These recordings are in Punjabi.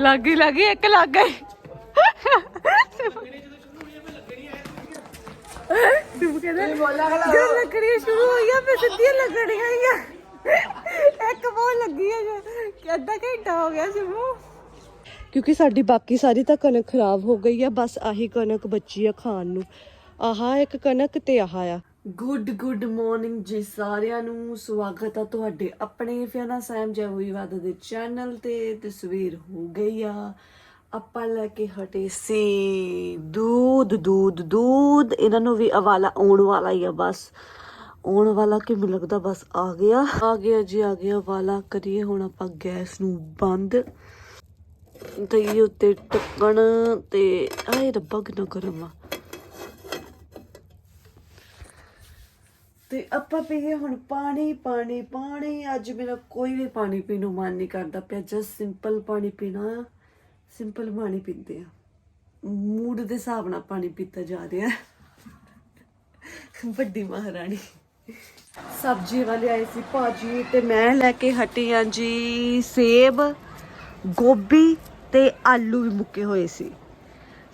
ਲੱਗੀ ਲੱਗੀ ਇੱਕ ਲੱਗ ਗਈ ਤੂੰ ਕਹਿੰਦਾ ਜੋ ਲੱਕੜੀਆਂ ਸ਼ੁਰੂ ਹੋਈਆਂ ਫਿਰ ਸਿੱਧੀਆਂ ਲੱਗਣੀਆਂ ਹੀ ਆ। ਇੱਕ ਬਹੁਤ ਲੱਗੀ ਹੈ ਜੋ ਅੱਧਾ ਘੰਟਾ ਹੋ ਗਿਆ ਸਿਮੂ ਕਿਉਂਕਿ ਸਾਡੀ ਬਾਕੀ ਸਾਰੀ ਤਾਂ ਕਣਕ ਖਰਾਬ ਹੋ ਗਈ ਆ ਬਸ ਆਹੀ ਕਣਕ ਬਚੀ ਆ ਖਾਣ ਨੂੰ। ਆਹਾ ਇੱਕ ਕਣਕ ਤੇ ਆਹ ਆ। ਗੁੱਡ ਗੁੱਡ ਮਾਰਨਿੰਗ ਜੀ ਸਾਰਿਆਂ ਨੂੰ। ਸਵਾਗਤ ਆ ਤੁਹਾਡੇ ਆਪਣੇ ਫਿਆਨਾ ਸਾਹਿਬ ਜੈ ਹੋਈ ਦੇ ਚੈਨਲ ਤੇ। ਤਸਵੀਰ ਹੋ ਗਈ ਆ। ਆਪਾਂ ਲੈ ਕੇ ਹਟੇ ਸੀ ਦੂਧ ਦੂਧ ਦੂਧ। ਇਹਨਾਂ ਨੂੰ ਵੀ ਅਵਾਲਾ ਆਉਣ ਵਾਲਾ ਹੀ ਆ ਬਸ। ਆਉਣ ਵਾਲਾ ਕਿ ਮੈਨੂੰ ਲੱਗਦਾ ਬਸ ਆ ਗਿਆ। ਆ ਗਿਆ ਜੀ, ਆ ਗਿਆ ਵਾਲਾ ਕਰੀਏ ਹੁਣ ਆਪਾਂ ਗੈਸ ਨੂੰ ਬੰਦ। ਤੇ ਉੱਤੇ ਟੱਕਣ ਤੇ, ਆਏ ਰੱਬਾ ਕਿੰਨਾ ਗਰਮ ਆ। ਤੇ ਆਪਾਂ ਪੀਏ ਹੁਣ ਪਾਣੀ ਪਾਣੀ ਪਾਣੀ। ਅੱਜ ਮੇਰਾ ਕੋਈ ਵੀ ਪਾਣੀ ਪੀਣ ਨੂੰ ਮਨ ਨਹੀਂ ਕਰਦਾ ਪਿਆ। ਜਸਟ ਸਿੰਪਲ ਪਾਣੀ ਪੀਣਾ। ਸਿੰਪਲ ਪਾਣੀ ਪੀਂਦੇ ਆ। ਮੂਡ ਦੇ ਹਿਸਾਬ ਨਾਲ ਪਾਣੀ ਪੀਤਾ ਜਾ ਰਿਹਾ। ਵੱਡੀ ਮਹਾਰਾਣੀ। ਸਬਜ਼ੀ ਵਾਲੇ ਆਏ ਸੀ ਭਾਜੀ ਤੇ ਮੈਂ ਲੈ ਕੇ ਹਟੀ ਆ ਜੀ ਸੇਬ, ਗੋਭੀ ਤੇ ਆਲੂ ਵੀ ਮੁੱਕੇ ਹੋਏ ਸੀ।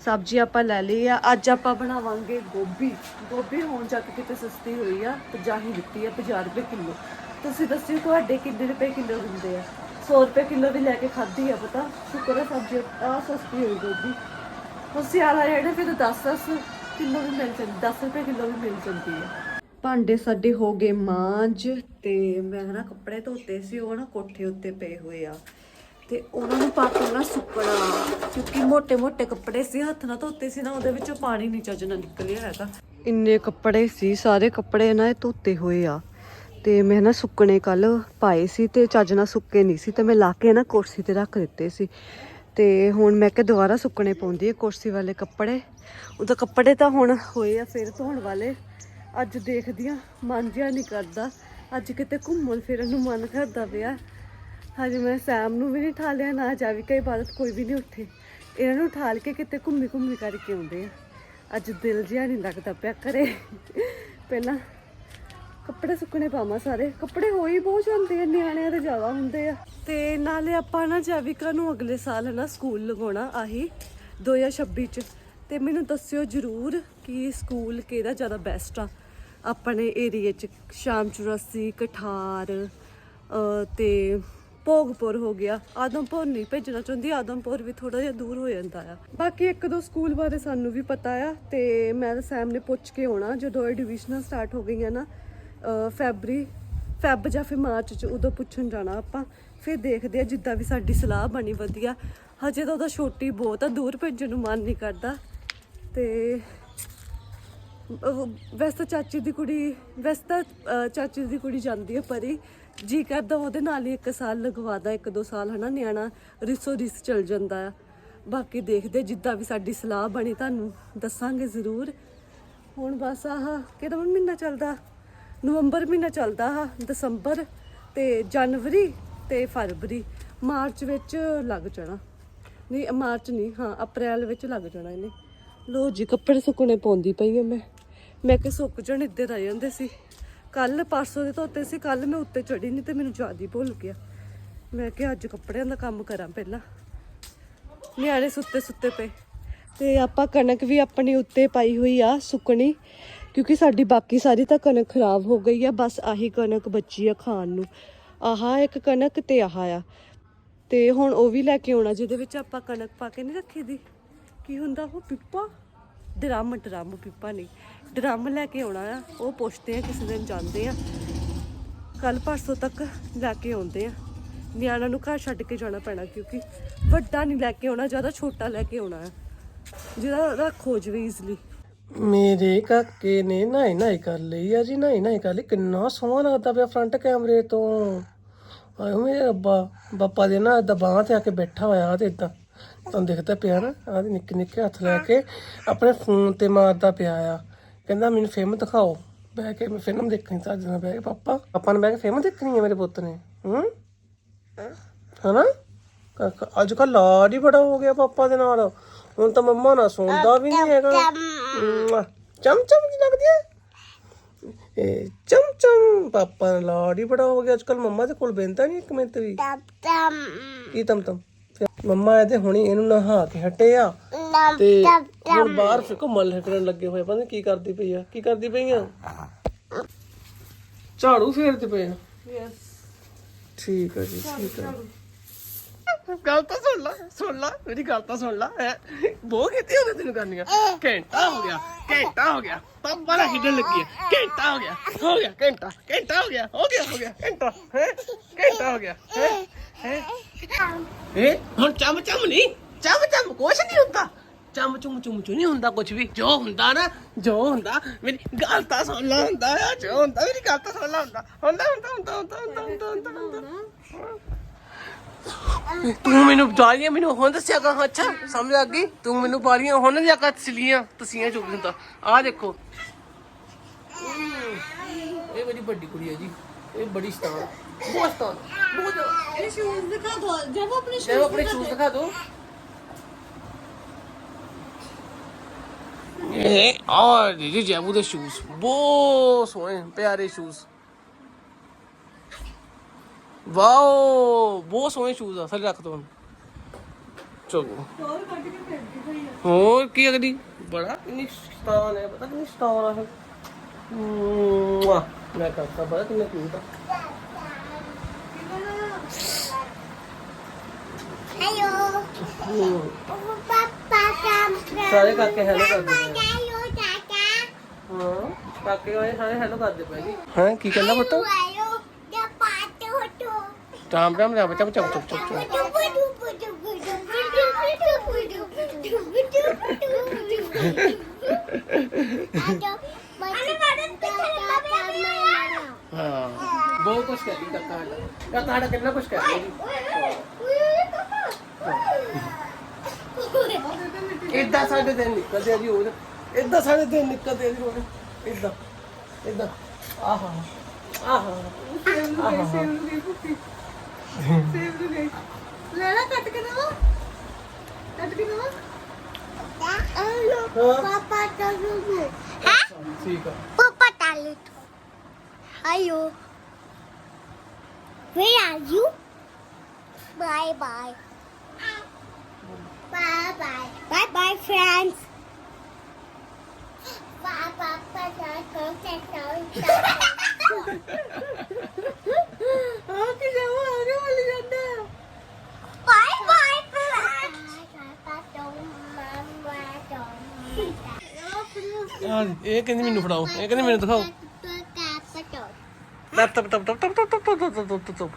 ਸਬਜ਼ੀ ਆਪਾਂ ਲੈ ਲਈ ਆ। ਅੱਜ ਆਪਾਂ ਬਣਾਵਾਂਗੇ ਗੋਭੀ। ਗੋਭੀ ਹੁਣ ਚੱਕ ਕਿਤੇ ਸਸਤੀ ਹੋਈ ਆ 50 ਹੀ ਦਿੱਤੀ ਆ 50 ਰੁਪਏ ਕਿਲੋ। ਤੁਸੀਂ ਦੱਸਿਓ ਤੁਹਾਡੇ ਕਿੰਨੇ ਰੁਪਏ ਕਿਲੋ ਦਿੰਦੇ ਆ? 100 ਰੁਪਏ ਕਿਲੋ ਵੀ ਲੈ ਕੇ ਖਾਧੀ ਆ ਪਤਾ। ਸ਼ੁਕਰ ਹੈ ਸਬਜ਼ੀ, ਆ ਸਸਤੀ ਹੋਈ ਗੋਭੀ। ਹੁਣ ਸਿਆਲਾ ਜਿਹੜੇ ਫਿਰ 10 10 ਕਿਲੋ ਵੀ ਮਿਲ ਜਾਂਦੀ 10 ਰੁਪਏ ਕਿਲੋ ਵੀ ਮਿਲ ਜਾਂਦੀ ਹੈ ਭਾਂਡੇ ਸਾਡੇ ਹੋ ਗਏ ਮਾਂਜ ਤੇ ਮੈਂ ਨਾ ਕੱਪੜੇ ਧੋਤੇ ਸੀ, ਉਹ ਨਾ ਕੋਠੇ ਉੱਤੇ ਪਏ ਹੋਏ ਆ। ਤੇ ਉਹਨਾਂ ਨੂੰ ਪਾ ਕੇ ਨਾ ਸੁੱਕਣਾ, ਕਿਉਂਕਿ ਮੋٹے-ਮੋٹے ਕੱਪੜੇ ਸੀ, ਹੱਥ ਨਾਲ ਧੋਤੇ ਸੀ ਨਾ, ਉਹਦੇ ਵਿੱਚੋਂ ਪਾਣੀ ਨਹੀਂ ਚੱਜ ਨਾਲ ਨਿਕਲਿਆ ਹੈਗਾ। ਇੰਨੇ ਕੱਪੜੇ ਸੀ, ਸਾਰੇ ਕੱਪੜੇ ਨਾ ਇਹ ਧੋਤੇ ਹੋਏ ਆ। ਤੇ ਮੈਂ ਨਾ ਸੁੱਕਣੇ ਕੱਲ ਪਾਏ ਸੀ ਤੇ ਚੱਜ ਨਾਲ ਸੁੱਕੇ ਨਹੀਂ ਸੀ, ਤੇ ਮੈਂ ਲਾ ਕੇ ਨਾ ਕੁਰਸੀ ਤੇ ਰੱਖ ਦਿੱਤੇ ਸੀ। ਤੇ ਹੁਣ ਮੈਂ ਕਿ ਦੁਬਾਰਾ ਸੁੱਕਣੇ ਪਾਉਂਦੀ ਹੈ ਕੁਰਸੀ ਵਾਲੇ ਕੱਪੜੇ। ਉਹਦਾ ਕੱਪੜੇ ਤਾਂ ਹੁਣ ਹੋਏ ਆ ਫਿਰ ਧੋਣ ਵਾਲੇ। ਅੱਜ ਦੇਖਦੀ ਆ ਮਨ ਜਿਆ ਨਹੀਂ ਕਰਦਾ। ਅੱਜ ਕਿਤੇ ਘੁੰਮਣ ਫਿਰਨ ਨੂੰ ਮਨ ਕਰਦਾ ਪਿਆ। ਹਜੇ, ਮੈਂ ਸੈਮ ਨੂੰ ਵੀ ਨਹੀਂ ਠਾਲਿਆ, ਨਾ ਜਾਵਿਕਾ ਕਈ ਕੋਈ ਵੀ ਨਹੀਂ ਉੱਠੇ। ਇਹਨਾਂ ਨੂੰ ਠਾਲ ਕੇ ਕਿਤੇ ਘੁੰਮੀ ਘੁੰਮੀ ਕਰਕੇ ਆਉਂਦੇ ਆ। ਅੱਜ ਦਿਲ ਜਿਹਾ ਨਹੀਂ ਲੱਗਦਾ ਪਿਆ ਘਰੇ। ਪਹਿਲਾਂ ਕੱਪੜੇ ਸੁੱਕਣੇ ਪਾਵਾਂ ਸਾਰੇ। ਕੱਪੜੇ ਹੋ ਹੀ ਬਹੁਤ ਜਾਂਦੇ ਆ, ਨਿਆਣਿਆਂ ਦੇ ਜ਼ਿਆਦਾ ਹੁੰਦੇ ਆ। ਤੇ ਨਾਲੇ ਆਪਾਂ ਨਾ ਜਾਵਿਕਾ ਨੂੰ ਅਗਲੇ ਸਾਲ ਨਾ ਸਕੂਲ ਲਗਾਉਣਾ ਆਹੀ 2026 ਚ। ਤੇ ਮੈਨੂੰ ਦੱਸਿਓ ਜਰੂਰ ਕਿ ਸਕੂਲ ਕਿਹੜਾ ਜ਼ਿਆਦਾ ਬੈਸਟ ਆ। ਆਪਣੇ ਏਰੀਏ ਚ, ਸ਼ਾਮ ਚੁਰਾਸੀ, ਕਠਾਰ, ਅਹ ਤੇ ਭੋਗਪੁਰ ਹੋ ਗਿਆ, ਆਦਮਪੁਰ ਨਹੀਂ ਭੇਜਣਾ ਚਾਹੁੰਦੀ, ਆਦਮਪੁਰ ਵੀ ਥੋੜਾ ਜਿਹਾ ਦੂਰ ਹੋ ਜਾਂਦਾ ਆ। ਬਾਕੀ ਇੱਕ ਦੋ ਸਕੂਲ ਬਾਰੇ ਸਾਨੂੰ ਵੀ ਪਤਾ ਆ, ਤੇ ਮੈਂ ਤਾਂ ਸੈਮ ਨੇ ਪੁੱਛ ਕੇ ਆਉਣਾ, ਜਦੋਂ ਇਹ ਡਿਵੀਜ਼ਨਲ ਸਟਾਰਟ ਹੋ ਗਈਆਂ ਨਾ ਫੈਬਰੀ, ਫੈਬ ਜਾਂ ਫਿਰ ਮਾਰਚ ਚ ਉਦੋਂ ਪੁੱਛਣ ਜਾਣਾ ਆਪਾਂ, ਫਿਰ ਦੇਖਦੇ ਆ, ਜਿੱਦਾਂ ਵੀ ਸਾਡੀ ਸਲਾਹ ਬਣੀ ਵਧੀਆ। ਹਜੇ ਤਾਂ ਉਹਦਾ ਛੋਟੀ ਬਹੁਤ ਆ, ਦੂਰ ਭੇਜਣ ਨੂੰ ਮਨ ਨਹੀਂ ਕਰਦਾ। ਤੇ ਵੈਸੇ ਤਾਂ ਚਾਚੀ ਦੀ ਕੁੜੀ, ਵੈਸੇ ਤਾਂ ਚਾਚੀ ਦੀ ਕੁੜੀ ਜਾਂਦੀ ਹੈ ਪਰੀ ਜੀ ਕਰਦਾ ਉਹਦੇ ਨਾਲ ਹੀ ਇੱਕ ਸਾਲ ਲਗਵਾਦਾ, ਇੱਕ ਦੋ ਸਾਲ ਹਨਾ ਨਿਆਣਾ, ਰਿਸੋ ਰਿਸ ਚਲ ਜਾਂਦਾ ਆ। ਬਾਕੀ ਦੇਖਦੇ, ਜਿੱਦਾਂ ਵੀ ਸਾਡੀ ਸਲਾਹ ਬਣੀ ਤੁਹਾਨੂੰ ਦੱਸਾਂਗੇ ਜ਼ਰੂਰ। ਹੁਣ ਬਸ ਆਹ ਕਿਹੜਾ ਮਹੀਨਾ ਚੱਲਦਾ? ਨਵੰਬਰ ਮਹੀਨਾ ਚੱਲਦਾ ਆ ਦਸੰਬਰ ਤੇ ਜਨਵਰੀ ਤੇ ਫਰਵਰੀ। ਮਾਰਚ ਵਿੱਚ ਲੱਗ ਜਾਣਾ। ਨਹੀਂ ਮਾਰਚ ਨਹੀਂ, ਹਾਂ, ਅਪ੍ਰੈਲ ਵਿੱਚ ਲੱਗ ਜਾਣਾ ਇਹਨੇ। ਲੋ ਜੀ, ਕੱਪੜੇ ਸੁੱਕਣੇ ਪਾਉਂਦੀ ਪਈ ਆ ਮੈਂ। ਮੈਂ ਕਿ ਸੁੱਕ ਜਾਣ, ਇੱਧਰ ਆ ਜਾਂਦੇ ਸੀ। ਕੱਲ ਪਰਸੋਂ ਦੇ ਧੋਤੇ ਸੀ ਕੱਲ ਮੈਂ ਉੱਤੇ ਚੜੀ ਨਹੀਂ ਤੇ ਮੈਨੂੰ ਜ਼ਿਆਦਾ ਭੁੱਲ ਗਿਆ। ਮੈਂ ਕਿਹਾ ਅੱਜ ਕੱਪੜਿਆਂ ਦਾ ਕੰਮ ਕਰਾਂ ਪਹਿਲਾਂ। ਨਿਆਣੇ ਸੁੱਤੇ ਸੁੱਤੇ ਪਏ। ਤੇ ਆਪਾਂ ਕਣਕ ਵੀ ਆਪਣੀ ਉੱਤੇ ਪਾਈ ਹੋਈ ਆ, ਸੁੱਕਣੀ, ਕਿਉਂਕਿ ਸਾਡੀ ਬਾਕੀ ਸਾਰੀ ਤਾਂ ਕਣਕ ਖਰਾਬ ਹੋ ਗਈ ਆ, ਬਸ ਆਹੀ ਕਣਕ ਬਚੀ ਆ ਖਾਣ ਨੂੰ। ਆਹਾ ਇੱਕ ਕਣਕ ਤੇ ਆਹਾ ਆ। ਤੇ ਹੁਣ ਉਹ ਵੀ ਲੈ ਕੇ ਆਉਣਾ, ਜਿਹਦੇ ਵਿੱਚ ਆਪਾਂ ਕਣਕ ਪਾ ਕੇ ਨਹੀਂ ਰੱਖੀ ਦੀ ਕੀ ਹੁੰਦਾ ਉਹ ਪਿੱਪਾ? ਡਰਮ ਡਰਮ ਪੀਪਾ ਨਹੀਂ। ਡਰਮ ਲੈ ਕੇ ਆਉਣਾ ਆ, ਉਹ ਪੁੱਛਦੇ ਆ, ਕਿਸੇ ਦਿਨ ਜਾਂਦੇ ਆ। ਕੱਲ ਪਰਸੋਂ ਤੱਕ ਲੈ ਕੇ ਆਉਂਦੇ ਆ। ਨਿਆਣਾ ਨੂੰ ਘਰ ਛੱਡ ਕੇ ਜਾਣਾ ਪੈਣਾ, ਕਿਉਂਕਿ ਵੱਡਾ ਨਹੀਂ ਲੈ ਕੇ ਆਉਣਾ, ਜ਼ਿਆਦਾ ਛੋਟਾ ਲੈ ਕੇ ਆਉਣਾ ਆ। ਜਿਹਦਾ ਹੋ ਜਵੇ ਈਜ਼ਲੀ ਮੇਰੇ ਕਾਕੇ ਨੇ ਨਹਾਈ ਨਹਾਈ ਕਰ ਲਈ ਆ ਜੀ ਨਹਾਈ ਨਹਾਈ ਕਰ ਲਈ। ਕਿੰਨਾ ਸੋਹਣਾ ਲੱਗਦਾ ਪਿਆ ਫਰੰਟ ਕੈਮਰੇ ਤੋਂ। ਆਏ ਮੇਰੇ ਰੱਬਾ, ਬਾਪਾ ਦੇ ਨਾ ਦਬਾਅ ਤੇ ਆ ਕੇ ਬੈਠਾ ਹੋਇਆ ਤੇ ਇਦਾਂ ਤੁਹਾਨੂੰ ਦਿਖਦਾ ਪਿਆ ਨਾ ਆਹ ਨਿੱਕੇ ਨਿੱਕੇ ਹੱਥ ਲੈ ਕੇ ਆਪਣੇ ਫੋਨ ਤੇ ਮਾਰਦਾ ਪਿਆ ਆ। ਕਹਿੰਦਾ ਮੈਨੂੰ ਫਿਲਮ ਦਿਖਾਓ। ਬਹਿ ਕੇ ਮੈਂ ਫਿਲਮ ਦੇਖਣੀ ਤਾਂ ਨਾਲ ਬਹਿ ਕੇ ਪਾਪਾ। ਪਾਪਾ ਨੇ ਬਹਿ ਕੇ ਫਿਲਮ ਦੇਖਣੀ ਹੈ ਮੇਰੇ ਪੁੱਤ ਨੇ। ਹੂੰ? ਹਨਾ? ਅੱਜ ਕੱਲ ਲਾਡ ਹੀ ਬੜਾ ਹੋ ਗਿਆ ਪਾਪਾ ਦੇ ਨਾਲ। ਹੁਣ ਤਾਂ ਮੰਮਾ ਨਾਲ ਸੌਂਦਾ ਵੀ ਨਹੀਂ ਹੈਗਾ। ਚਮ ਚਮ ਜੀ ਲੱਗਦੀ ਹੈ ਇਹ ਚਮ ਚਮ ਪਾਪਾ ਨਾਲ ਲਾਡ ਹੀ ਬੜਾ ਹੋ ਗਿਆ। ਅੱਜ ਕੱਲ ਮੰਮਾ ਦੇ ਕੋਲ ਬੈਂਦਾ ਨਹੀਂ ਇੱਕ ਮਿੰਟ ਵੀ। ਕੀ ਤਮ ਤਮ ਮੰਮਾ ਇਹਦੇ ਹੁਣੀ ਇਹਨੂੰ ਨਹਾ ਕੇ ਹਟੇ ਆ ਤੇ ਹੁਣ ਬਾਹਰ ਫਿਰ ਘੁੰਮਣ ਫਿਰਨ ਲੱਗੇ ਹੋਏ ਪਤਾ ਨੀ ਕੀ ਕਰਦੀ ਪਈ ਆ। ਕੀ ਕਰਦੀ ਪਈ ਆ? ਝਾੜੂ ਫੇਰਦੇ ਪਏ ਆ। ਯੈਸ ਠੀਕ ਆ ਜੀ ਠੀਕ ਆ। ਗੱਲ ਤਾਂ ਸੁਣ ਲੈ ਸੁਣ ਲੈ ਮੇਰੀ ਗੱਲ ਤਾਂ ਸੁਣ ਲੈ ਹੈ। ਬਹੁਤ ਕੀਤੀ ਉਹਨੇ ਤੈਨੂੰ ਕਰਨੀਆਂ। ਘੰਟਾ ਹੋ ਗਿਆ ਘੰਟਾ ਹੋ ਗਿਆ। ਪਾਪਾ ਨਾਲ ਖੇਡਣ ਲੱਗੀ ਹੈ ਘੰਟਾ ਹੋ ਗਿਆ ਹੋ ਗਿਆ ਘੰਟਾ ਘੰਟਾ ਹੋ ਗਿਆ ਹੋ ਗਿਆ ਹੋ ਗਿਆ ਘੰਟਾ ਹੈ। ਘੰਟਾ ਹੋ ਗਿਆ ਹੈ। ਹੈ? ਇਹ ਹੁਣ ਚਮ ਚਮ ਨਹੀਂ? ਚਮ ਚਮ ਕੁਛ ਨਹੀਂ ਹੁੰਦਾ। ਚਮ ਚੁਮ ਚੁਮ ਚੁ ਨਹੀਂ ਹੁੰਦਾ ਕੁਝ ਵੀ। ਜੋ ਹੁੰਦਾ ਨਾ ਜੋ ਹੁੰਦਾ ਮੇਰੀ ਗੱਲ ਤਾਂ ਸੁਣ ਲੈ ਹੁੰਦਾ ਆ ਜੋ ਹੁੰਦਾ ਮੇਰੀ ਗੱਲ ਤਾਂ ਸੁਣ ਲੈ ਹੁੰਦਾ। ਹੁੰਦਾ ਹੁੰਦਾ ਹੁੰਦਾ ਹੁੰਦਾ ਹੁੰਦਾ ਹੁੰਦਾ ਹੁੰਦਾ ਹੁੰਦਾ। ਤੂੰ ਮੈਨੂੰ ਮੈਨੂੰ ਹੁਣ ਦੱਸਿਆ ਕਾ ਅੱਛਾ ਸਮਝ ਆ ਗਈ? ਤੂੰ ਮੈਨੂੰ ਬਾਲੀਆਂ ਹੁਣ ਜਾਂ ਕਾ ਤਸਲੀਆਂ ਤਸੀਆਂ ਚੁੱਕ ਦਿੰਦਾ। ਆ ਦੇਖੋ। ਇਹ ਮੇਰੀ ਵੱਡੀ ਕੁੜੀ ਹੈ ਜੀ। ਇਹ ਬੜੀ ਸਤਾਨ Boston. Буду. Еще у devo Я его плечу. Я его плечу закаду. Olha, gente, é muda shoes. Bolso, hein? PAD shoes. Vou! Bolso, hein, shoes? Sai lá, Catom. Tchau. Oi, que é ali? Bora? Nistão, né? Bora que nistão, né? Mua! Né, cara? Tá barato, né? Tá. ਸਾਰੇ ਕਾਕੇ ਹੈਲੋ ਕਰਦੇ ਪਏ। ਹਾਂ ਕਾਕੇ ਹੋਏ ਸਾਰੇ ਹੈਲੋ ਕਰਦੇ ਪਏ ਜੀ ਹਾਂ ਕੀ ਕਹਿੰਦਾ ਪੁੱਤ ਰਾਮ ਰਾਮ ਰਾਮ ਚਮ ਚਮ ਚਮ ਚਮ ਚਮ ਹਾਂ ਬਹੁਤ ਕੁਝ ਕਹਿੰਦੀ ਕਾਕਾ ਸਾਡਾ ਕਾਕਾ ਸਾਡਾ ਕਿੰਨਾ ਕੁਝ ਕਹਿੰਦਾ ਜੀ ਹਾਂ। ਇਦਾਂ ਸਾਡੇ ਦਿਨ ਨਿਕਲਦੇ ਆ ਜੀ ਹੋਰ ਇਦਾਂ ਸਾਡੇ ਦਿਨ ਨਿਕਲਦੇ ਆ ਜੀ ਹੋਰ ਇਦਾਂ ਇਦਾਂ ਆਹਾ ਆਹਾ ਸੇਵ ਨੂੰ ਗਈ ਸੇਵ ਨੂੰ ਗਈ ਭੁੱਖੀ ਸੇਵ ਨੂੰ ਗਈ ਲੈ ਲੈ ਕੱਟ ਕੇ ਦਵਾ ਕੱਟ ਕੇ ਦਵਾ ਠੀਕ ਆ Hello. Where are you? Bye bye. Bye bye. Bye bye, friends. Bye bye. Bye bye. ਆ ਕੀ ਜਾਵਾ ਆ ਰਿਹਾ ਵਾਲੀ ਜਾਂਦਾ Bye bye, friends. ਆ ਇਹ ਕਹਿੰਦੀ ਮੈਨੂੰ ਫੜਾਓ ਇਹ ਕਹਿੰਦੀ ਮੈਨੂੰ ਦਿਖਾਓ ਟਪ ਟਪ ਟਪ ਟਪ ਟਪ ਟਪ ਟਪ ਟਪ ਟਪ ਟਪ ਟਪ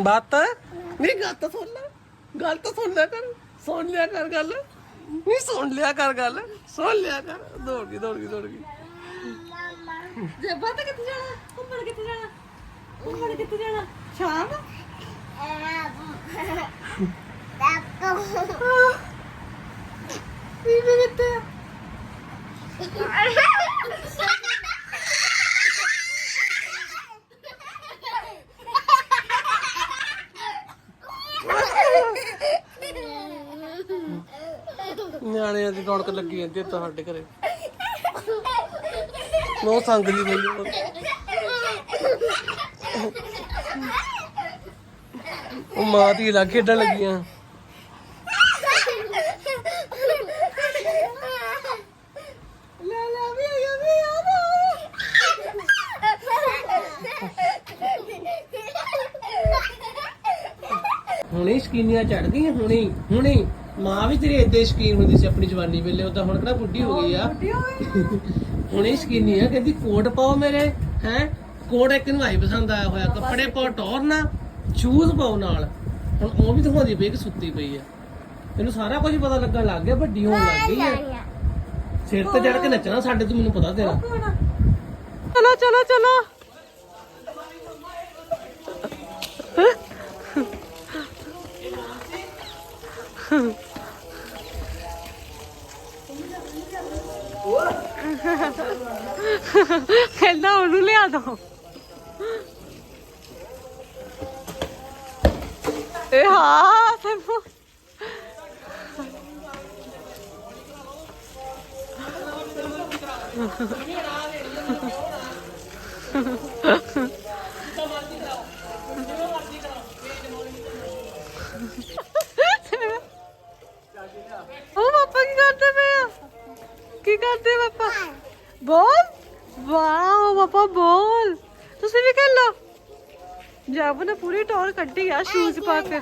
ਬਾਤ ਮੇਰੀ ਗੱਲ ਤਾਂ ਸੁਣ ਲੈ ਗੱਲ ਤਾਂ ਸੁਣ ਲਿਆ ਕਰ ਸੁਣ ਲਿਆ ਕਰ ਗੱਲ। ਨਹੀਂ ਸੁਣ ਲਿਆ ਕਰ ਗੱਲ ਸੁਣ ਲਿਆ ਕਰ। ਦੌੜ ਗਈ ਦੌੜ ਗਈ ਦੌੜ ਗਈ। ਜੱਬਾ ਤੇ ਕਿੱਥੇ ਜਾਣਾ? ਘੁੰਮਣ ਕਿੱਥੇ ਜਾਣਾ? ਘੁੰਮਣ ਕਿੱਥੇ ਜਾਣਾ? ਸ਼ਾਮ? ਬੀਬੀ ਕਿੱਥੇ ਨਿਆਣਿਆਂ ਦੀ ਰੌਣਕ ਲੱਗੀ ਜਾਂਦੀ ਹੈ ਤੁਹਾਡੇ ਘਰੇ। ਨੋ ਸੰਗ ਜੀ ਮੈਨੂੰ ਉਹ ਮਾਂ ਦੀ ਲੱਗ ਖੇਡਣ ਲੱਗੀਆਂ। ਹੁਣੇ ਸਕੀਨੀਆਂ ਚੜ ਗਈਆਂ ਹੁਣੇ ਹੁਣੇ ਮਾਂ ਵੀ ਤੇਰੀ ਏਦਾਂ ਹੀ ਸ਼ਕੀਨ ਹੁੰਦੀ ਸੀ ਆਪਣੀ ਜਵਾਨੀ ਵੇਲੇ ਉਦਾਂ ਹੁਣ ਕਿਹੜਾ ਬੁੱਢੀ ਹੋ ਗਈ ਆ। ਹੁਣੇ ਸ਼ਕੀਨੀ ਆ ਕਹਿੰਦੀ ਕੋਟ ਪਾਓ ਮੇਰੇ ਹੈ? ਕੋਟ ਇੱਕ ਨੂੰ ਆਈ ਪਸੰਦ ਆਇਆ ਹੋਇਆ ਕੱਪੜੇ ਪਾਓ ਟੌਰ ਨਾ ਸ਼ੂਜ਼ ਪਾਓ ਨਾਲ। ਹੁਣ ਉਹ ਵੀ ਦਿਖਾਉਂਦੀ ਪਈ ਕਿ ਸੁੱਤੀ ਪਈ ਆ। ਤੈਨੂੰ ਸਾਰਾ ਕੁਝ ਪਤਾ ਲੱਗਣ ਲੱਗ ਗਿਆ ਵੱਡੀ ਹੋਣ ਲੱਗ ਗਈ ਆ ਸਿਰ ਤੇ ਚੜ ਕੇ ਨੱਚਣਾ ਸਾਡੇ ਤੋਂ ਮੈਨੂੰ ਪਤਾ ਤੇਰਾ। ਚਲੋ ਚਲੋ ਚਲੋ। ਕਹਿੰਦਾ ਉਹਨੂੰ ਲਿਆ ਦੋ। ਇਹ ਹਾਂ ਤੈਨੂੰ। ਉਹ ਪਾਪਾ ਕੀ ਕਰਦੇ ਪਏ ਆ? ਕੀ ਕਰਦੇ ਪਾਪਾ ਬੋਲ ਵਾਓ ਪਾਪਾ ਬੋਲ ਤੁਸੀਂ ਵੀ ਖੇਲੋ ਜਬ ਨੇ ਪੂਰੀ ਟੌਰ ਕੱਢੀ ਆ ਸ਼ੂਜ਼ ਪਾ ਕੇ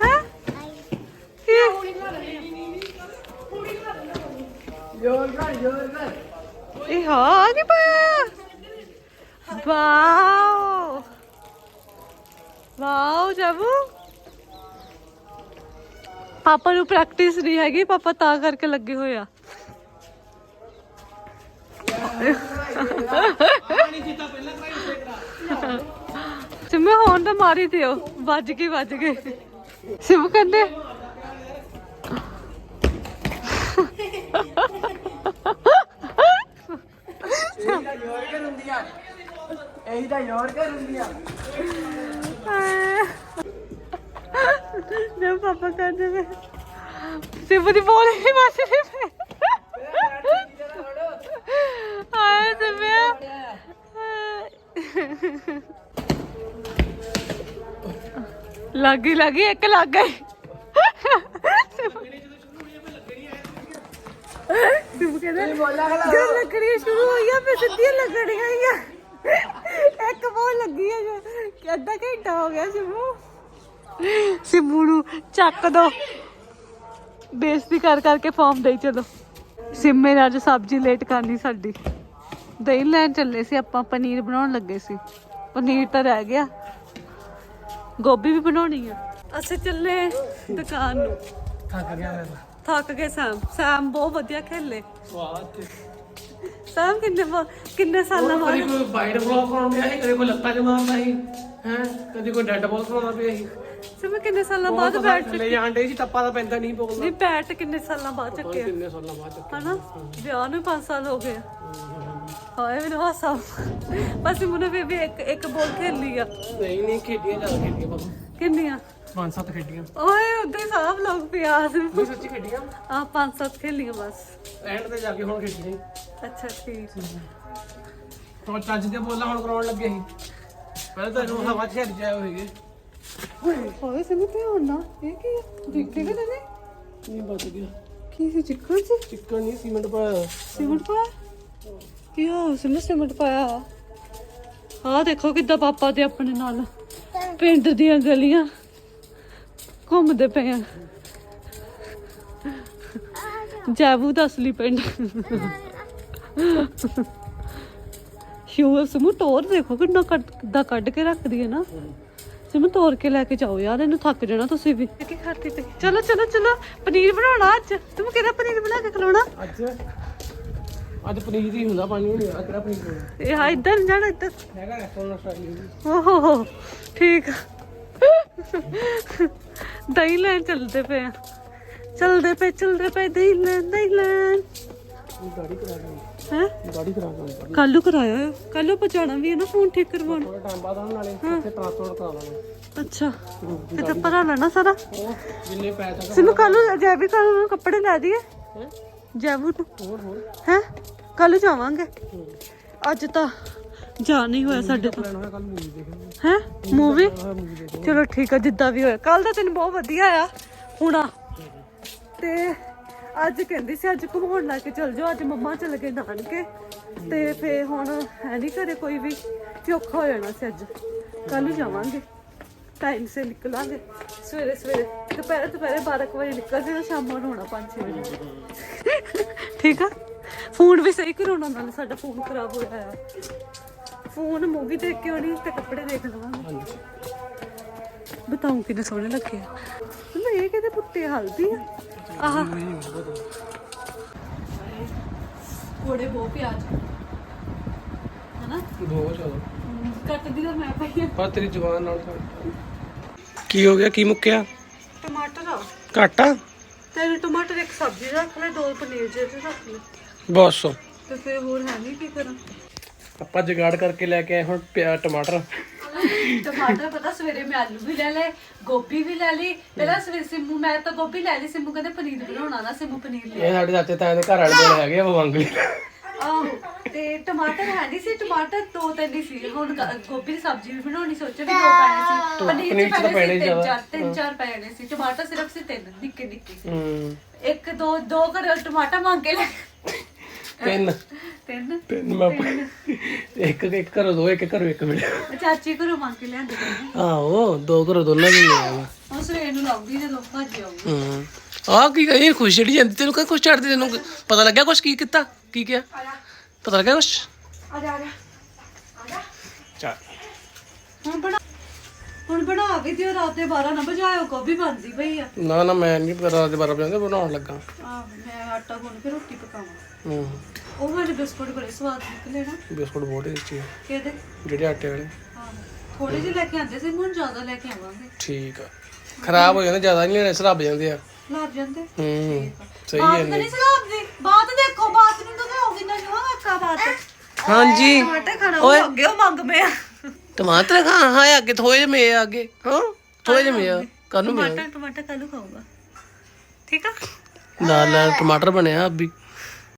ਹੈ ਕੀ ਇਹ ਹਾਂ ਕੀ ਪਾਇਆ ਵਾਓ ਵਾਓ ਜਬੂ ਪਾਪਾ ਨੂੰ ਪ੍ਰੈਕਟਿਸ ਨਹੀਂ ਹੈਗੀ ਪਾਪਾ ਤਾਂ ਕਰਕੇ ਲੱਗੇ ਹੋਏ ਆ ਸਿਮੇ ਹੋਣ ਤਾਂ ਮਾਰੀ ਦਿਓ। ਵੱਜ ਗਈ ਵੱਜ ਗਈ ਸਿਮ ਕਹਿੰਦੇ ਇਹੀ ਤਾਂ ਯਾਰ ਕਰ ਹੁੰਦੀ ਪਾਪਾ ਕਹਿੰਦੇ ਵੇ ਸਿਮ ਦੀ ਬੋਲ ਹੀ ਵੱਜ ਰਹੀ ਪਈ ਆਏ ਸਿਮੇ ਲੱਗੀ ਲੱਗੀ, ਇੱਕ ਲੱਗ ਗਈ ਸਿਮ ਕਹਿੰਦਾ ਜੋ ਲੱਕੜੀਆਂ ਸ਼ੁਰੂ ਹੋਈਆਂ ਫੇ ਸਿੱਧੀਆਂ ਲੱਗਣੀਆਂ ਹੀ ਆ। ਇੱਕ ਬਹੁਤ ਲੱਗੀ ਆ ਜੋ ਅੱਧਾ ਘੰਟਾ ਹੋ ਗਿਆ ਸਿਮੂ। ਸਿਮੂ ਨੂੰ ਚੱਕ ਦੋ। ਬੇਇੱਜ਼ਤੀ ਕਰ ਕਰਕੇ ਫਾਰਮ ਦੇਈ ਚਲੋ। ਸਿੰਮੇ ਨੇ ਅੱਜ ਸਬਜ਼ੀ ਲੇਟ ਕਰਨੀ ਸਾਡੀ। ਦਹੀਂ ਲੈਣ ਚੱਲੇ ਸੀ ਆਪਾਂ ਪਨੀਰ ਬਣਾਉਣ ਲੱਗੇ ਸੀ। ਪਨੀਰ ਤਾਂ ਰਹਿ ਗਿਆ। ਗੋਭੀ ਵੀ ਬਣਾਉਣੀ ਆ। ਅਸੀਂ ਚੱਲੇ ਦੁਕਾਨ ਨੂੰ। ਥੱਕ ਗਿਆ ਮੈਂ ਥੱਕ ਗਏ ਸੈਮ। ਸੈਮ ਬਹੁਤ ਵਧੀਆ ਖੇਲੇ। ਵਾਹ ਤੇ। ਸੈਮ ਕਿੰਨੇ ਕਿੰਨੇ ਸਾਲਾਂ ਬਾਅਦ? ਕੋਈ ਵਾਈਡ ਬਲੌਕ ਬਣਾਉਂਦਾ ਸੀ? ਕਦੀ ਕੋਈ ਲੱਤਾਂ 'ਚ ਮਾਰਦਾ ਸੀ? ਹੈ? ਕਦੀ ਕੋਈ ਡੈਡ ਬਾਲ ਪਿਆ ਸੀ? ਸਿਮੇ ਕਿੰਨੇ ਸਾਲਾਂ ਬਾਅਦ ਬੈਠ ਥੱਲੇ ਜਾਣ ਡੇ ਸੀ ਟੱਪਾ ਤਾਂ ਪੈਂਦਾ ਨਹੀਂ ਬੋਲਦਾ। ਨਹੀਂ ਬੈਠ ਕਿੰਨੇ ਸਾਲਾਂ ਬਾਅਦ ਚੱਕਿਆ ਕਿੰਨੇ ਸਾਲਾਂ ਬਾਅਦ ਚੱਕਿਆ ਹਨਾ? ਵਿਆਹ ਨੂੰ 5 ਸਾਲ ਹੋ ਗਏ ਹਾਏ ਮੈਨੂੰ ਹਾਸਾ ਬਸ ਮੈਨੂੰ ਵੀ ਵੀ ਇੱਕ ਇੱਕ ਬੋਲ ਖੇਲੀ ਆ। ਨਹੀਂ ਨਹੀਂ ਖੇਡੀਆਂ ਜ਼ਿਆਦਾ ਖੇਡੀਆਂ ਬਾਬਾ। ਕਿੰਨੀਆਂ? ਪੰਜ ਸੱਤ ਖੇਡੀਆਂ। ਓਏ ਉਦਾਂ ਹੀ ਸਾਹਬ ਲੋਕ ਪਿਆ ਨਹੀਂ ਸੱਚੀ ਖੇਡੀਆਂ? ਆ ਪੰਜ ਸੱਤ ਖੇਲੀਆਂ ਬਸ। ਐਂਡ ਤੇ ਜਾ ਕੇ ਹੁਣ ਖੇਡੀਆਂ ਅੱਛਾ ਠੀਕ। ਹੁਣ ਚੱਜ ਦੇ ਬੋਲਾਂ ਹੁਣ ਕਰਾਉਣ ਲੱਗੇ ਸੀ ਪਹਿਲਾਂ ਤਾਂ ਇਹਨੂੰ ਹਵਾ 'ਚ ਛੱਡ ਜਾਏ ਹੋਏਗੇ ਹੋਏ ਸਿਮੀ ਧਿਆਨ ਨਾ ਇਹ ਕੀ ਆ? ਦੇਖੇ ਕਿ ਨਹੀਂ? ਨਹੀਂ ਬਚ ਗਿਆ। ਕੀ ਸੀ ਚਿੱਕੜ ਚ ਚਿੱਕਣ ਨਹੀਂ ਸੀਮੈਂਟ ਪਾਇਆ ਸਿਮਟ ਪਾਇਆ? ਕੀ ਹੋ ਸਿਮਟ ਸਿਮਟ ਪਾਇਆ ਆ ਦੇਖੋ ਕਿੱਦਾਂ ਪਾਪਾ ਤੇ ਆਪਣੇ ਨਾਲ ਪਿੰਡ ਦੀਆਂ ਗਲੀਆਂ ਘੁੰਮਦੇ ਪਏ ਆ। ਜੈਬੂ ਦਾ ਅਸਲੀ ਪਿੰਡ। ਸ਼ੂ ਸਮੂ ਟੋਰ ਦੇਖੋ ਕਿੰਨਾ ਕੱਢ ਕੱਢ ਕੇ ਰੱਖਦੀ ਹੈ ਨਾ। ਸਿਮੂ ਤੋੜ ਕੇ ਲੈ ਕੇ ਜਾਓ ਯਾਰ ਇਹਨੂੰ ਥੱਕ ਜਾਣਾ ਤੁਸੀਂ ਵੀ। ਕੀ ਕਰਦੀ ਪਈ ਚਲੋ ਚਲੋ ਚਲੋ ਪਨੀਰ ਬਣਾਉਣਾ ਅੱਜ। ਤੁਮ ਕਿਹੜਾ ਪਨੀਰ ਬਣਾ ਕੇ ਖਿਲਾਉਣਾ ਅੱਜ? ਅੱਜ ਪਨੀਰ ਹੀ ਹੁੰਦਾ ਪਾਣੀ ਨਹੀਂ ਆ। ਕਿਹੜਾ ਪਨੀਰ ਹੋਣਾ ਇਹ ਹਾਂ ਇੱਧਰ ਨੀ ਜਾਣਾ ਇੱਧਰ। ਹੈਗਾ ਰੈਸਟੋਰੈਂਟ ਸਟਾਈਲ ਓਹੋ ਹੋ ਠੀਕ ਆ। ਦਹੀਂ ਲੈਣ ਚੱਲਦੇ ਪਏ ਆ। ਚੱਲਦੇ ਪਏ ਚੱਲਦੇ ਪਏ ਦਹੀਂ ਲੈਣ ਦਹੀਂ ਲੈਣ। ਗਾੜੀ ਕਰਾ ਦਾਂਗੇ ਹੈ? ਗਾੜੀ ਕਰਾ ਦਾਂਗੇ ਕੱਲੂ ਕਰਾਇਆ ਕੱਲੂ ਪਹੁੰਚਾਉਣਾ ਵੀ ਹੈ ਨਾ ਫੋਨ ਠੀਕ ਕਰਵਾਉਣ। ਥੋੜਾ ਟਾਈਮ ਬਾਅਦ ਉਹਨਾਂ ਨਾਲੇ ਇੱਥੇ ਟ੍ਰਾਂਸਪੋਰਟ ਕਰਾ ਦਾਂਗੇ ਅੱਛਾ। ਤੇ ਤਾਂ ਭਰਾ ਲੈਣਾ ਸਾਰਾ। ਉਹ ਜਿੰਨੇ ਪੈਸੇ ਸਿਨੂੰ ਕੱਲੂ ਜੈਵੀ ਕੱਲੂ ਨੂੰ ਕੱਪੜੇ ਲੈ ਦਈਏ ਹੈ? ਜੈਵੂ ਨੂੰ। ਹੋਰ ਹੋਰ। ਹੈ? ਕੱਲੂ ਜਾਵਾਂਗੇ। ਅੱਜ ਤਾਂ ਜਾ ਨਹੀਂ ਹੋਇਆ ਸਾਡੇ ਤੋਂ। ਪਲਾਨ ਹੋਇਆ ਕੱਲ ਮੂਵੀ ਦੇਖਣੀ ਹੈ? ਮੂਵੀ ਹਾਂ ਮੂਵੀ ਦੇਖਣੀ ਚਲੋ ਠੀਕ ਆ ਜਿੱਦਾਂ ਵੀ ਹੋਇਆ। ਕੱਲ ਦਾ ਦਿਨ ਬਹੁਤ ਵਧੀਆ ਆ। ਹੁਣਾ ਤੇ ਅੱਜ ਕਹਿੰਦੀ ਸੀ ਅੱਜ ਘੁਮਾਉਣ ਲੈ ਕੇ ਚਲ ਜਾਓ ਅੱਜ ਮੰਮਾ ਚਲ ਗਏ ਨਾਨਕੇ। ਤੇ ਫੇ ਹੁਣ ਹੈ ਨਹੀਂ ਘਰੇ ਕੋਈ ਵੀ ਤੇ ਔਖਾ ਹੋ ਜਾਣਾ ਸੀ ਅੱਜ। ਕੱਲ ਹੀ ਜਾਵਾਂਗੇ। ਟਾਈਮ ਸੇ ਨਿਕਲਾਂਗੇ। ਸਵੇਰੇ ਸਵੇਰੇ ਦੁਪਹਿਰ ਦੁਪਹਿਰੇ 12 ਕੁ ਵਜੇ ਨਿਕਲ ਜਾਣਾ ਸ਼ਾਮ ਨੂੰ ਹੋਣਾ 5-6 ਵਜੇ। ਠੀਕ ਆ? ਫੋਨ ਵੀ ਸਹੀ ਕਰਾਉਣਾ ਨਾਲ ਸਾਡਾ ਫੋਨ ਖਰਾਬ ਹੋਇਆ ਆ ਫੋਨ ਮੂਵੀ ਦੇਖ ਕੇ ਆਉਣੀ ਤੇ ਕੱਪੜੇ ਦੇਖ ਲਵਾਂਗੇ। ਬਤਾਉਂ ਕਿੰਨੇ ਸੋਹਣੇ ਲੱਗੇ ਆ। ਇਹ ਕਿਤੇ ਪੁੱਤੇ ਹਲਦੀ ਆ? ਆਹ। ਕੋੜੇ ਬੋ ਪਿਆਜ ਹਨਾ? ਦੋ ਚਲੋ ਕੱਟਦੀ ਤਾਂ ਮੈਂ ਪਈ ਆ ਪਰ ਤੇਰੀ ਜ਼ੁਬਾਨ ਨਾਲ ਕੀ ਹੋ ਗਿਆ? ਕੀ ਮੁੱਕਿਆ? ਟਮਾਟਰ ਆ। ਘਾਟਾ ਤੇ ਟਮਾਟਰ ਇੱਕ ਸਬਜ਼ੀ ਰੱਖ ਲੈ ਦੋ ਪਨੀਰ ਜੇ ਤੇ ਰੱਖ ਲੈ। ਬਸ। ਤੇ ਫਿਰ ਹੋਰ ਹੈ ਨਹੀਂ ਕੀ ਕਰਾਂ। ਆਪਾਂ ਜਗਾੜ ਕਰਕੇ ਲੈ ਕੇ ਆਏ ਹੁਣ ਪਿਆ ਟਮਾਟਰ। ਟਮਾਟਰ ਪਤਾ ਸਵੇਰੇ ਮੈਂ ਆਲੂ ਵੀ ਲੈ ਲਏ ਗੋਭੀ ਵੀ ਲੈ ਲਈ। ਪਹਿਲਾਂ ਸਵੇਰੇ ਸਿੰਮੂ ਮੈਂ ਤਾਂ ਗੋਭੀ ਲੈ ਲਈ ਸਿੰਮੂ ਕਹਿੰਦੇ ਪਨੀਰ ਬਣਾਉਣਾ ਨਾ ਸਿੰਮੂ ਪਨੀਰ ਲੈ ਇਹ ਸਾਡੇ ਚਾਚੇ ਤਾਏ ਦੇ ਘਰ ਵਾਲੇ ਕੋਲ ਹੈਗੇ ਆ ਆਹ, ਤੇ ਟਮਾਟਰ ਹੈ ਨਹੀਂ ਸੀ ਟਮਾਟਰ ਦੋ ਤਿੰਨ ਹੀ ਸੀ। ਹੁਣ ਗ- ਗੋਭੀ ਦੀ ਸਬਜ਼ੀ ਵੀ ਬਣਾਉਣੀ ਸੋਚਿਆ ਵੀ ਦੋ ਪੈਣੇ ਸੀ। ਪਨੀਰ ਚ ਪੈਣੇ ਸੀ ਤਿੰਨ। ਚਾਰ ਤਿੰਨ ਚਾਰ ਪੈਣੇ ਸੀ। ਟਮਾਟਰ ਸਿਰਫ ਸੀ ਤਿੰਨ ਨਿੱਕੇ ਨਿੱਕੇ ਹੂੰ। ਇੱਕ ਦੋ ਦੋ ਕਰ ਟਮਾਟਰ ਮੰਗ ਕੇ ਲੈ ਤਿੰਨ। ਤਿੰਨ ਤਿੰਨ ਮੈਂ ਇੱਕ ਇੱਕ ਕਰੋ ਦੋ ਇੱਕ ਕਰੋ ਇੱਕ ਮਿੰਟ ਚਾਚੀ ਘਰੋਂ ਮੰਗ ਕੇ ਲਿਆਂਦੇ ਨੇ ਆਹੋ ਦੋ ਕਰੋ ਦੋਨਾਂ ਦੀ ਲਿਆ ਉਹ ਸਵੇਰ ਨੂੰ ਲਾਉਂਦੀ ਜਦੋਂ ਭਾਜੀ ਆਉਂਦੀ। ਹੂੰ। ਆ ਕੀ ਕਹੀ ਖੁਸ਼ ਚੜੀ ਜਾਂਦੀ ਤੈਨੂੰ ਕਹ ਕੁਛ ਚੜਦੀ ਤੈਨੂੰ ਪਤਾ ਲੱਗਿਆ ਕੁਛ ਕੀ ਕੀਤਾ ਕੀ ਕਿਹਾ? ਪਤਾ ਲੱਗਿਆ ਕੁਛ? ਆ ਜਾ ਆ ਜਾ। ਹੁਣ ਬਣਾ ਹੁਣ ਬਣਾ ਵੀ ਦਿਓ ਰਾਤ ਦੇ 12 ਨਾ ਵਜਾਇਓ ਗੋਭੀ ਬਣਦੀ ਪਈ ਆ। ਨਾ ਨਾ ਮੈਂ ਨਹੀਂ ਰਾਤ ਦੇ 12 ਵਜੇ ਬਣਾਉਣ ਲੱਗਾ। ਆਹ ਮੈਂ ਆਟਾ ਗੁੰਨ ਕੇ ਰੋਟੀ ਪਕਾਵਾਂ। ਹੂੰ। ਉਹ ਮੇਰੇ ਬਿਸਕੁਟ ਬੜੇ ਸਵਾਦ ਨਿਕਲੇ ਨਾ। ਬਿਸਕੁਟ ਬਹੁਤ ਟੇਸਟੀ ਆ। ਕਿਹਦੇ? ਜਿਹੜੇ ਆਟੇ ਵਾਲੇ। ਥੋੜੇ ਜਿਹੇ ਲੈ ਕੇ ਆਂਦੇ ਸੀ ਹੁਣ ਜ਼ਿਆਦਾ ਲੈ ਕੇ ਆਵਾਂਗੇ। ਠੀਕ ਆ। ਖਰਾਬ ਹੋ ਜਾਂਦੇ ਜ਼ਿਆਦਾ ਨਹੀਂ ਲੈਣੇ ਸਰਾਬ ਜਾਂਦੇ ਆ। ਲੱਗ ਜਾਂਦੇ? ਹੂੰ ਸਹੀ ਬਾਤ ਹੈ ਨਹੀਂ ਸਲਾਬਦੀ ਬਾਤ ਦੇਖੋ ਬਾਤ ਨੂੰ ਦਿਖਾਓਗੀ ਨਾ ਜੋ ਅੱਕਾ ਬਾਤ ਹਾਂਜੀ। ਟਮਾਟਰ ਖਾਣਾ ਉਹ ਅੱਗੇ ਉਹ ਮੰਗ ਪਿਆ। ਟਮਾਟਰ ਖਾ ਹਾਂ ਅੱਗੇ ਥੋੜੇ ਜਿਹੇ ਮੇ ਆ ਅੱਗੇ। ਹਾਂ ਥੋੜੇ ਜਿਹੇ ਮੇ ਆ ਕਾਨੂੰ ਮੇ ਟਮਾਟਰ ਟਮਾਟਰ ਕੱਲੂ ਖਾਊਗਾ। ਠੀਕ ਆ? ਲਾਲ ਟਮਾਟਰ ਬਣਿਆ ਅਭੀ।